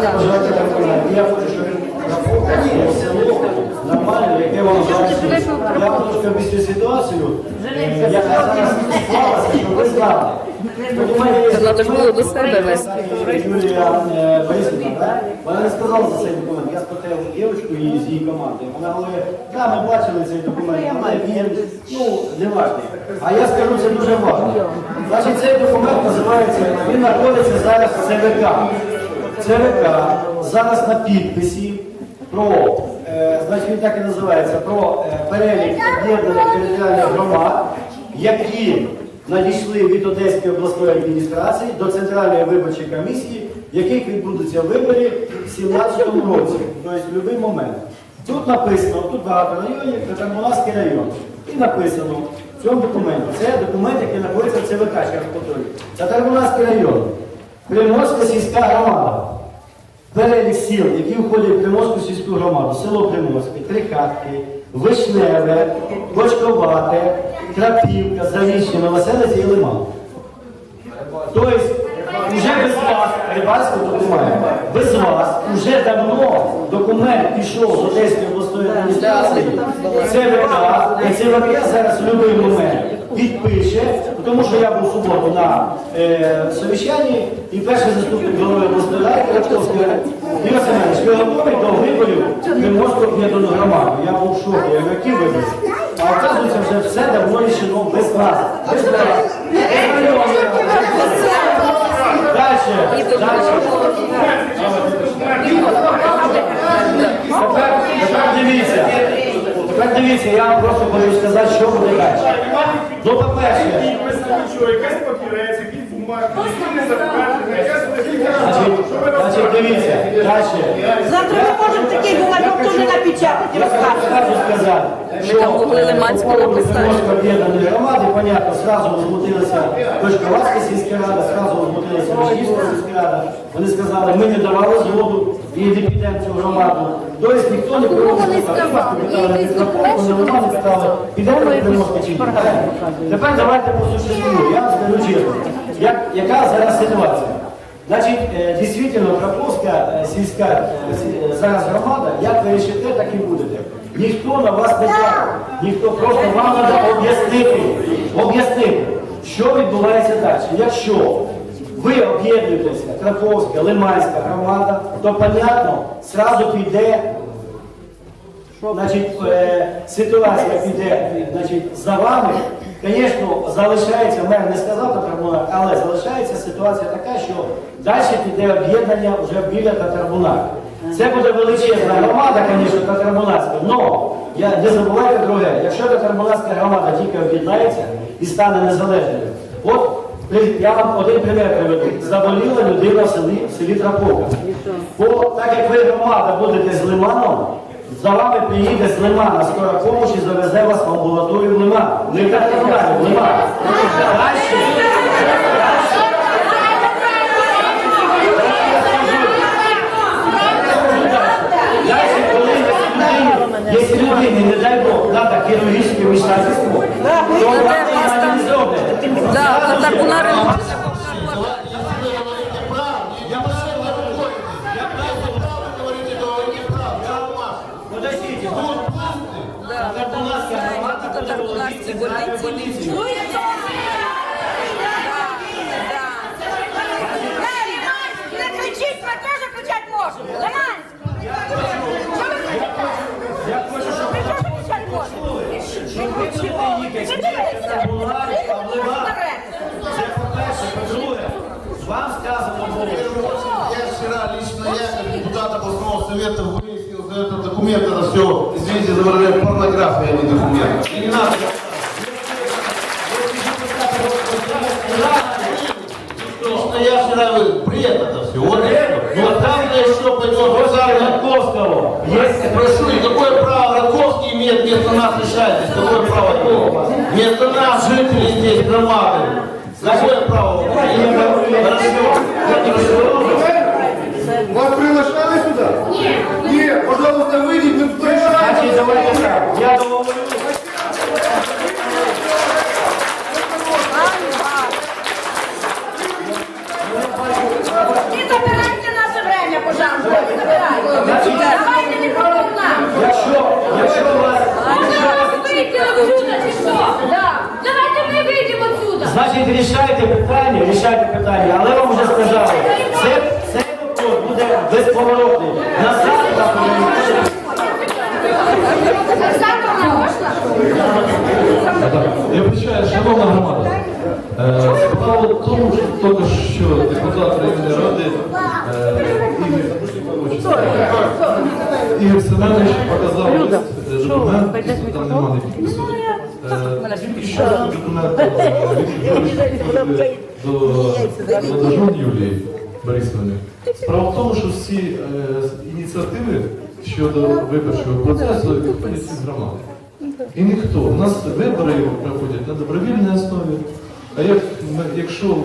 Так, Я хочу, щоб він село нормально, яке воно зараз є. Я трошки об'ясню ситуацію, е, яка зараз склалася, щоб ви знали. От у мене є Треба ж було до себе вести. Юлія е, Борисівна, да? вона не сказала за цей документ. Я спитав дівчинку її з її команди. Вона говорить, да, ми бачили цей документ, вона він, ну, не важливо. А я скажу, це дуже важливо. Значить, цей документ називається, він знаходиться зараз в ЦВК. ЦВК зараз на підписі про, е, значить він так і називається, про е, перелік об'єднаних територіальних громад, які надійшли від Одеської обласної адміністрації до Центральної виборчої комісії, в яких відбудуться вибори в 2017 році, тобто в будь-який момент. Тут написано, тут багато районів, це Тармунарський район. І написано в цьому документі. Це документ, який знаходиться в ЦВК, ще раз повторюю. Це Тармунарський район. Приморська сільська громада. Перелік сіл, які входять в Приморську сільську громаду, село Приморське, Трихатки, Вишневе, Бочковате, Крапівка, Завічне, Новоселиця і Лиман. Тобто, вже без вас, рибальського тут немає, без вас вже давно документ пішов з Одеської обласної адміністрації, ЦВК, і ЦВК зараз в будь-який момент підпише, тому що я був суботу на е, совіщанні, і перший заступник голови обласної ради Кратковської Ігор Семенович, ви готові до виборів Приморську об'єднану громаду? Я був в шокі, я які вибори? А оказується, вже все давно рішено без нас. Без нас. Дальше. Тепер, тепер дивіться. Тепер дивіться, я вам просто хочу сказати, що буде далі. Ну, по-перше, якась папірець, якісь бумаги, які не затверджені, якась значить, значить, дивіться, далі. Завтра ми можемо такий бумажок теж напечатати, Я розказувати. хочу сказати, що там могли Лиманську написати. Приморська об'єднаної громади, понятно, сразу возмутилася Дочковацька сільська рада, сразу возмутилася Російська сільська рада. Вони сказали, ми не давали згоду і не підемо в цю громаду. Тобто ніхто не проводив. вони сказали? Є якийсь документ, що Вони не сказали, підемо Приморську чи ні. Тепер давайте по существу. Я вам скажу чесно, як, яка зараз ситуація. Значить, е, дійсно, Краповська е, сільська сі- е, зараз громада, як ви рішите, так і будете. Ніхто на вас не тягне, ніхто просто вам треба об'яснити, об'яснити, що відбувається далі. Якщо ви об'єднуєтеся, Краповська, Лиманська громада, то, понятно, зразу піде Значить, е, ситуація піде значить, за вами. Звісно, залишається, мер не сказав Татарбунар, але залишається ситуація така, що далі піде об'єднання вже біля Татарбунара. Це буде величезна громада, звісно, Татарбунарська, але я, не забувайте друге, якщо Татарбунарська громада тільки об'єднається і стане незалежною, от я вам один пример приведу. Заболіла людина в селі, в селі Траповка. Бо так як ви громада будете з Лиманом, за вами приїде з Лимана скора помощ і завезе вас в амбулаторію в Лиман. Не так не знаю, в Лиман. Дальше, кричите? Я хочу, щоб Ви з Татарбунарська в Лиман? Це по-перше, по-друге, вам сказано було, Я вчера лично я, как депутат выяснил за этот документ, это все, извините за порнография, а не документ. Не. Лично я вчера говорю, бред это все. Вот это. Ну а там, где еще пойдет, После Радковского я есть спрошу, и какое право Раковский имеет нет, вместо нас решайтесь. Какое право есть? Вместо нас, жителей здесь, громады. Какое право? Хорошо. Хорошо. Отсюда, чи що? Да. Давайте ми вийдемо отсюда. Значить, рішайте питання, рішайте питання, але вам вже сказали, це, цей вопрос буде безповоротний. На завтра повинні- Я вибачаю, шановна громада. Е, Справа в тому, що тільки що депутат районної ради е, Ігор- Семенович показав документ, там немає підпису. Е, що е, відповідь до до Юлії Борисовни. Справа в тому, що всі е, ініціативи щодо виборчого процесу відходять із громади. І ніхто. У нас вибори проходять на добровільній основі. А як, якщо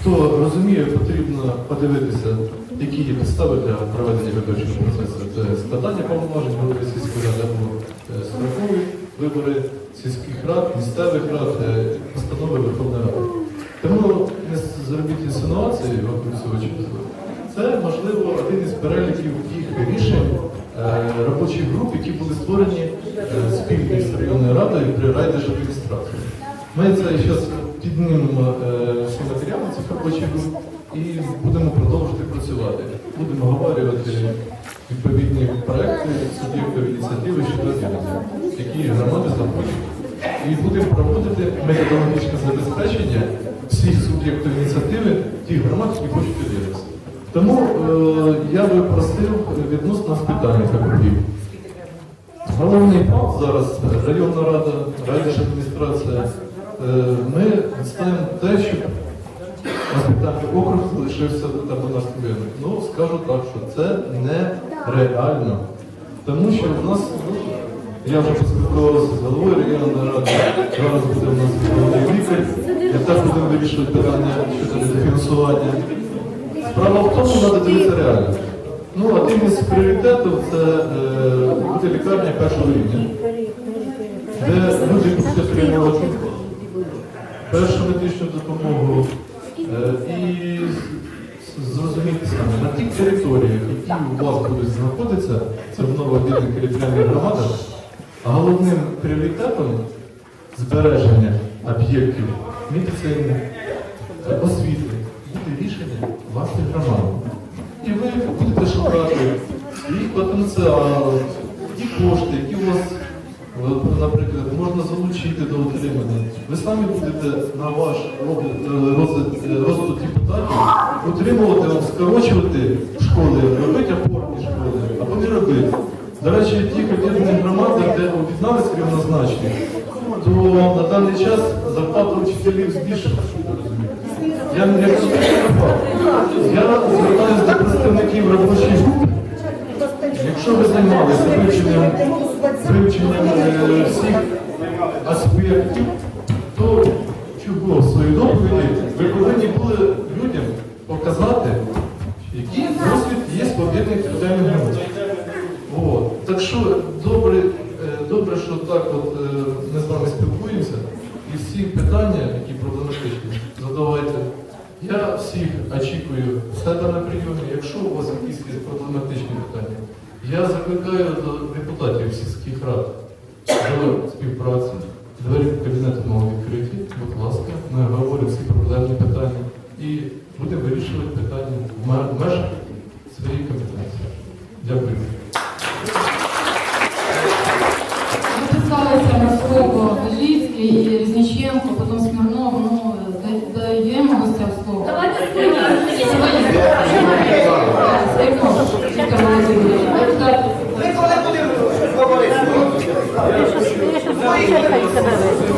хто розуміє, потрібно подивитися, які є підстави для проведення виборчого процесу. Це складання повноважень голови сільської ради або е, строкові вибори сільських рад, місцевих рад, постанови Верховної Ради. Тому не зробіть інсинуації часу. Це, можливо, один із переліків тих рішень е, робочих груп, які були створені е, спільно з районною радою при райдержадміністрації. Ми це зараз піднімемо е, всі матеріали цих робочих груп і будемо продовжувати працювати. Будемо обговорювати відповідні проекти суб'єктів ініціативи щодо зв'язку, які громади захочуть. І будемо проводити методологічне забезпечення всіх суб'єктів ініціативи тих громад, які хочуть відвідатися. Тому е, я би просив відносно питання округів. Головний пункт зараз районна рада, райдержадміністрація. Е, Ми відставимо те, щоб госпітальний округ залишився там у нас. Ну, скажу так, що це нереально. Тому що в нас, я вже поспілкувався з головою районної ради, зараз буде у нас головний лікар, і теж будемо вирішувати питання щодо фінансування. Справа в тому, треба дивитися реально. Ну, один із пріоритетів це е, лікарня першого рівня, де люди будуть отримувати першу медичну допомогу е, і зрозуміти саме, на тих територіях, які у вас будуть знаходитися, це в новооб'єднаних територіальних громадах, головним пріоритетом збереження об'єктів медицини, е, освіти буде рішення вашої громади. І ви будете шукати їх потенціал, ті кошти, які у вас, е, наприклад, можна залучити до отримання. Ви самі будете на ваш е, розгляд- е, депутатів утримувати, скорочувати школи, робити опорні школи або не робити. До речі, ті об'єднані громади, де об'єднались рівнозначні, то на даний час зарплата вчителів збільшилася. Я не я звертаюся до представників робочої групи. Якщо ви займалися вивченням, вивченням е, всіх аспектів, то чого в своїй доповіді ви повинні були людям показати, який досвід є в об'єднаних територіальних громадах. От. Так що добре, е, добре, що так от е, ми з вами спілкуємося, і всі питання, які проблематичні, задавайте. Я всіх очікую себе на прийомі. Якщо у вас якісь проблематичні питання, я закликаю до депутатів сільських рад до співпраці. Двері кабінету мого відкриті, будь ласка, ми говоримо всі проблемні питання і будемо вирішувати питання в межах 这可以这没